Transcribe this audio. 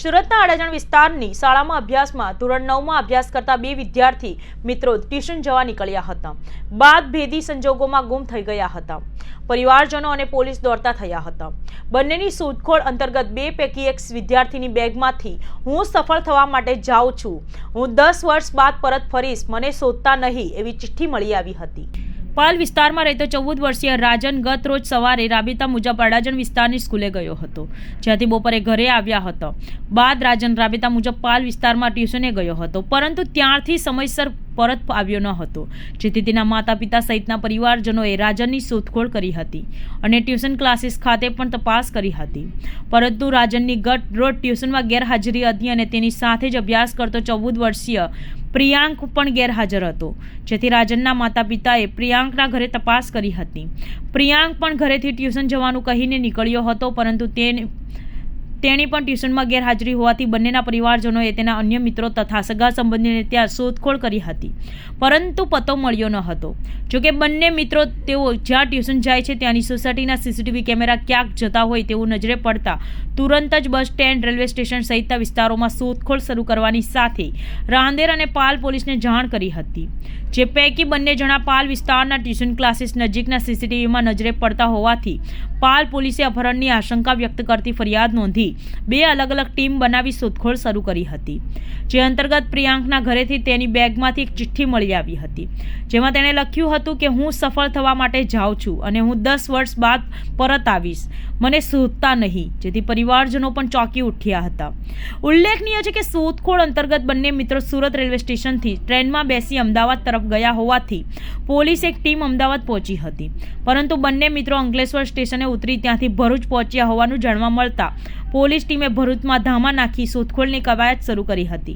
સુરતના અડાજણ વિસ્તારની શાળામાં અભ્યાસમાં ધોરણ નવમાં અભ્યાસ કરતા બે વિદ્યાર્થી મિત્રો ટ્યુશન જવા નીકળ્યા હતા. બાદ ભેદી સંજોગોમાં ગુમ થઈ ગયા હતા. પરિવારજનો અને પોલીસ દોડતા થયા હતા. બંનેની શોધખોળ અંતર્ગત બે પૈકી એક વિદ્યાર્થીની બેગમાંથી હું સફળ થવા માટે જાઉં છું. હું દસ વર્ષ બાદ પરત ફરીશ. મને શોધતા નહીં એવી ચિઠ્ઠી મળી આવી હતી. પાલ વિસ્તારમાં રહેતો ચૌદ વર્ષીય રાજન ગત રોજ સવારે રાબેતા મુજબ અડાજણ વિસ્તારની સ્કૂલે ગયો હતો, જ્યાંથી બપોરે ઘરે આવ્યા હતો. બાદ રાજન રાબેતા મુજબ પાલ વિસ્તારમાં ટ્યુશને ગયો હતો, પરંતુ ત્યારથી સમયસર પરત આવ્યો ન હતો, જેથી તેના માતા પિતા સહિતના પરિવારજનોએ રાજનની શોધખોળ કરી હતી અને ટ્યુશન ક્લાસીસ ખાતે પણ તપાસ કરી હતી. પરંતુ રાજનની ગત રોજ ટ્યુશનમાં ગેરહાજરી હતી અને તેની સાથે જ અભ્યાસ કરતો ચૌદ વર્ષીય પ્રિયાંક પણ ગેરહાજર હતો, જેથી રાજનના માતા પિતાએ પ્રિયાંકના ઘરે તપાસ કરી હતી. પ્રિયાંક પણ ઘરેથી ટ્યુશન જવાનું કહીને નીકળ્યો હતો, પરંતુ તેને તેણી પણ ટ્યુશનમાં ગેરહાજરી હોવાથી બંનેના પરિવારજનોએ તેના અન્ય મિત્રો તથા સગા સંબંધીને ત્યાં શોધખોળ કરી હતી. પરંતુ પતો મળ્યો ન હતો. જોકે બંને મિત્રો તેઓ જ્યાં ટ્યુશન જાય છે ત્યાંની સોસાયટીના સીસીટીવી કેમેરા ક્યાંક જતા હોય તેવું નજરે પડતા તુરંત જ બસ સ્ટેન્ડ, રેલવે સ્ટેશન સહિતના વિસ્તારોમાં શોધખોળ શરૂ કરવાની સાથે રાંદેર અને પાલ પોલીસને જાણ કરી હતી. જે પૈકી બંને જણા પાલ વિસ્તારના ટ્યુશન ક્લાસીસ નજીકના સીસીટીવીમાં નજરે પડતા હોવાથી પાલ પોલીસે અપહરણની આશંકા વ્યક્ત કરતી ફરિયાદ નોંધી બે અલગ અલગ ટીમ બનાવી શોધખોળ શરૂ કરી હતી. જે અંતર્ગત પ્રિયાંકના ઘરેથી તેની બેગમાંથી એક ચિઠ્ઠી મળી આવી હતી. જેમાં તેણે લખ્યું હતું કે, હું સફળ થવા માટે જાઉં છું અને હું દસ વર્ષ બાદ પરત આવીશ. મને શોધતા નહીં. જેથી પરિવારજનો પણ ચોંકી ઉઠ્યા હતા. ઉલ્લેખનીય છે કે, શોધખોળ અંતર્ગત બંને મિત્રો સુરત રેલવે સ્ટેશનથી ટ્રેનમાં બેસી અમદાવાદ તરફ ગયા હોવાથી પોલીસ એક ટીમ અમદાવાદ પહોંચી હતી. પરંતુ બંને મિત્રો અંકલેશ્વર સ્ટેશને ઉતરી ત્યાંથી ભરૂચ પહોંચ્યા હોવાનું જાણવા મળતા પોલીસ ટીમે ભરૂચમાં ધામા નાખી શોધખોળની કવાયત શરૂ કરી હતી.